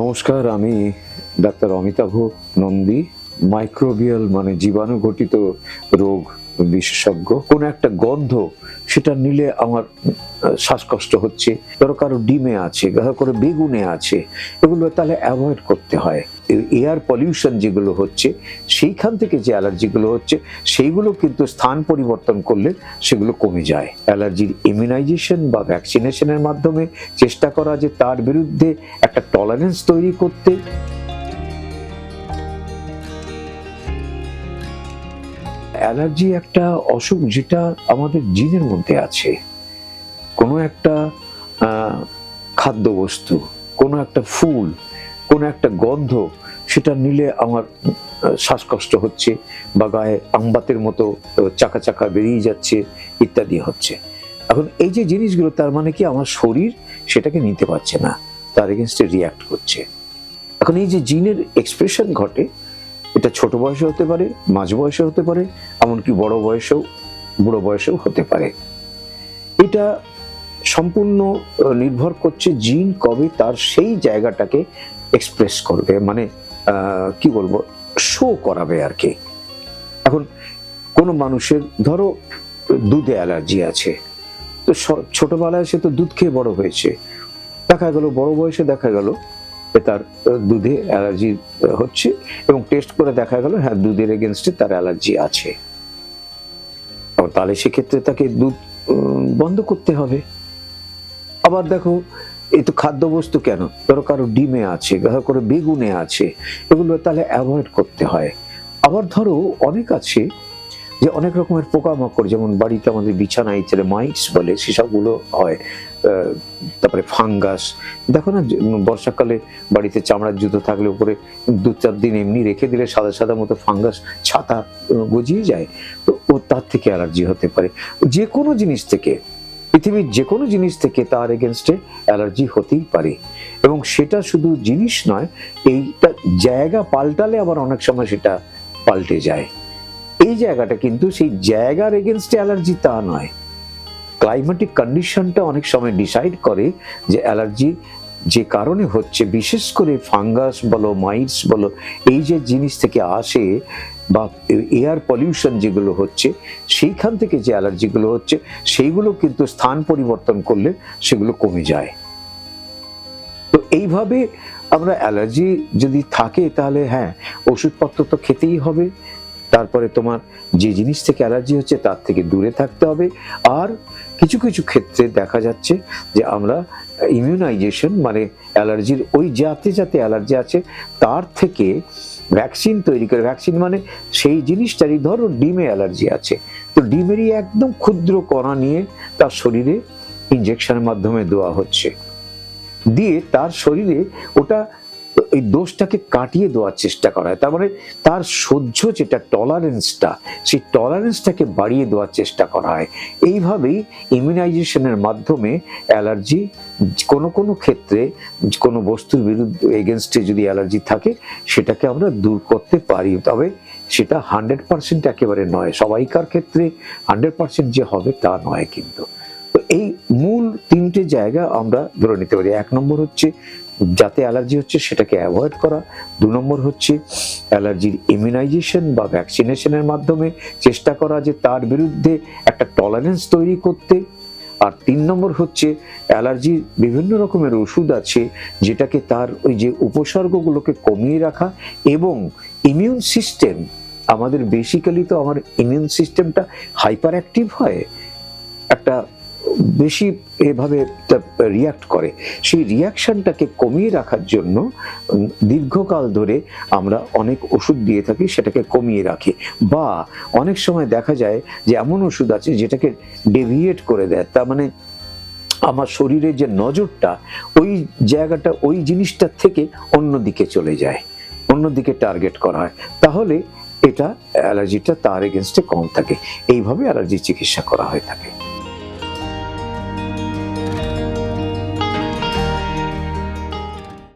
নমস্কার, আমি doctor Amitabh Nandi, microbial মানে জীবাণু ঘটিত রোগ বিশেষজ্ঞ। কোন একটা গন্ধ, সেটা নিলে আমার শ্বাসকষ্ট হচ্ছে। ধরো কারও ডিমে আছে, ধরো কারও বেগুনে আছে, এগুলো তাহলে অ্যাভয়েড করতে হয়। এয়ার পলিউশন যেগুলো হচ্ছে, সেইখান থেকে যে অ্যালার্জিগুলো হচ্ছে, সেইগুলো কিন্তু স্থান পরিবর্তন করলে সেগুলো কমে যায়। অ্যালার্জির ইমিউনাইজেশন বা ভ্যাকসিনেশনের মাধ্যমে চেষ্টা করা যে তার বিরুদ্ধে একটা টলারেন্স তৈরি করতে। অ্যালার্জি একটা অসুখ যেটা আমাদের জিনের মধ্যে আছে। কোনো একটা খাদ্যবস্তু, কোনো একটা ফুল কোনো একটা গন্ধ, সেটা নিলে আমার শ্বাসকষ্ট হচ্ছে বা গায়ে আমবাতের মতো চাকা চাকা বেরিয়ে যাচ্ছে ইত্যাদি হচ্ছে। এখন এই যে জিনিসগুলো, তার মানে কি আমার শরীর সেটাকে নিতে পারছে না, তার এগেনস্টে রিয়াক্ট করছে। এখন এই যে জিনের এক্সপ্রেশন ঘটে, এটা ছোট বয়সে হতে পারে, মাঝ বয়সে হতে পারে, এমনকি বড় বয়সেও, বুড়ো বয়সেও হতে পারে। এটা সম্পূর্ণ নির্ভর করছে জিন কবে তার সেই জায়গাটাকে এক্সপ্রেস করবে মানে কি বলব শো করাবে আর কি। এখন, কোনো মানুষের, ধরো, দুধে অ্যালার্জি আছে, তো ছোটবেলায় সে তো দুধ খেয়ে বড় হয়েছে, দেখা গেল, বড় বয়সে দেখা গেল তার দুধে অ্যালার্জি হচ্ছে, এবং টেস্ট করে দেখা গেল হ্যাঁ দুধের এগেনস্টে তার অ্যালার্জি আছে। তাহলে সেক্ষেত্রে তাকে দুধ বন্ধ করতে হবে। আবার দেখো, এই তো খাদ্যবস্তু কেন? ধরো কারও ডিমে আছে, ধরো কারও বেগুনে আছে, এগুলো তাহলে অ্যাভয়েড করতে হয়। আবার ধরো অনেক আছে যে অনেক রকমের পোকামাকড়, যেমন বাড়িতে আমাদের বিছানায় ছেলে মাইটস বলে, সেসবগুলো হয় তারপরে ফাঙ্গাস দেখো না বর্ষাকালে বাড়িতে চামড়ার জুতো থাকলে উপরে দু চার দিন এমনি রেখে দিলে সাদা সাদা মতো ফাঙ্গাস ছাতা গজিয়ে যায়। তো ও তার থেকে অ্যালার্জি হতে পারে। যে কোনো জিনিস থেকে পৃথিবীর যে কোনো জিনিস থেকে তার এগেনস্টে অ্যালার্জি হতেই পারে। এবং সেটা শুধু জিনিস নয়, এইটা জায়গা পাল্টালে আবার অনেক সময় সেটা পাল্টে যায়। এই জায়গাটা কিন্তু সেই জায়গার এগেনস্টে অ্যালার্জি তা নয়। ক্লাইমেটিক কন্ডিশনটা অনেক সময় ডিসাইড করে যে অ্যালার্জি যে কারণে হচ্ছে, বিশেষ করে ফাঙ্গাস বলো মাইটস বলো, এই যে জিনিস থেকে আসে বা এয়ার পলিউশন যেগুলো হচ্ছে, সেইখান থেকে যে অ্যালার্জিগুলো হচ্ছে, সেইগুলো কিন্তু স্থান পরিবর্তন করলে সেগুলো কমে যায়। তো এইভাবে আমরা অ্যালার্জি যদি থাকে তাহলে হ্যাঁ ওষুধপত্র তো খেতেই হবে। তারপরে তোমার যে জিনিস থেকে অ্যালার্জি হচ্ছে তার থেকে দূরে থাকতে হবে। আর কিছু কিছু ক্ষেত্রে দেখা যাচ্ছে যে আমরা ইমিউনাইজেশন মানে অ্যালার্জির ওই যাতে যাতে অ্যালার্জি আছে, তার থেকে ভ্যাকসিন তৈরি করে, ভ্যাকসিন মানে সেই জিনিসটারই, ধরো ডিমে অ্যালার্জি আছে, তো ডিমেরই একদম ক্ষুদ্র কণা নিয়ে তার শরীরে ইনজেকশনের মাধ্যমে দেওয়া হচ্ছে। দিয়ে তার শরীরে ওটা এই দোষটাকে কাটিয়ে দেওয়ার চেষ্টা করা হয়। তার মানে তার সহ্য যেটা টলারেন্সটা সেই টলারেন্সটাকে বাড়িয়ে দেওয়ার চেষ্টা করা হয়। এইভাবেই ইমিউনাইজেশনের মাধ্যমে অ্যালার্জি কোনো কোনো ক্ষেত্রে কোনো বস্তুর বিরুদ্ধে এগেনস্টে যদি অ্যালার্জি থাকে, সেটাকে আমরা দূর করতে পারি। তবে সেটা হান্ড্রেড পার্সেন্ট একেবারে নয়। সবাইকার ক্ষেত্রে হান্ড্রেড পার্সেন্ট যে হবে তা নয় কিন্তু। এই মূল তিনটে জায়গা আমরা ধরে নিতে পারি। এক নম্বর হচ্ছে যাতে অ্যালার্জি হচ্ছে সেটাকে অ্যাভয়েড করা। দু নম্বর হচ্ছে অ্যালার্জির ইমিউনাইজেশন বা ভ্যাকসিনেশনের মাধ্যমে চেষ্টা করা যে তার বিরুদ্ধে একটা টলারেন্স তৈরি করতে। আর তিন নম্বর হচ্ছে অ্যালার্জির বিভিন্ন রকমের ওষুধ আছে যেটাকে তার ওই যে উপসর্গগুলোকে কমিয়ে রাখা এবং ইমিউন সিস্টেম আমাদের বেসিক্যালি তো আমার ইমিউন সিস্টেমটা হাইপার অ্যাক্টিভ হয়। একটা বেশি এভাবে রিয়াক্ট করে। সেই রিয়াকশনটাকে কমিয়ে রাখার জন্য দীর্ঘকাল ধরে আমরা অনেক ওষুধ দিয়ে থাকি, সেটাকে কমিয়ে রাখি। বা অনেক সময় দেখা যায় যে এমন ওষুধ আছে যেটাকে ডেভিয়েট করে দেয়। তার মানে আমার শরীরের যে নজরটা, ওই জায়গাটা, ওই জিনিসটার থেকে অন্যদিকে চলে যায়, অন্যদিকে টার্গেট করা হয়। তাহলে এটা অ্যালার্জিটা তার এগেনস্টে কম থাকে। এইভাবে অ্যালার্জি চিকিৎসা করা হয়ে থাকে।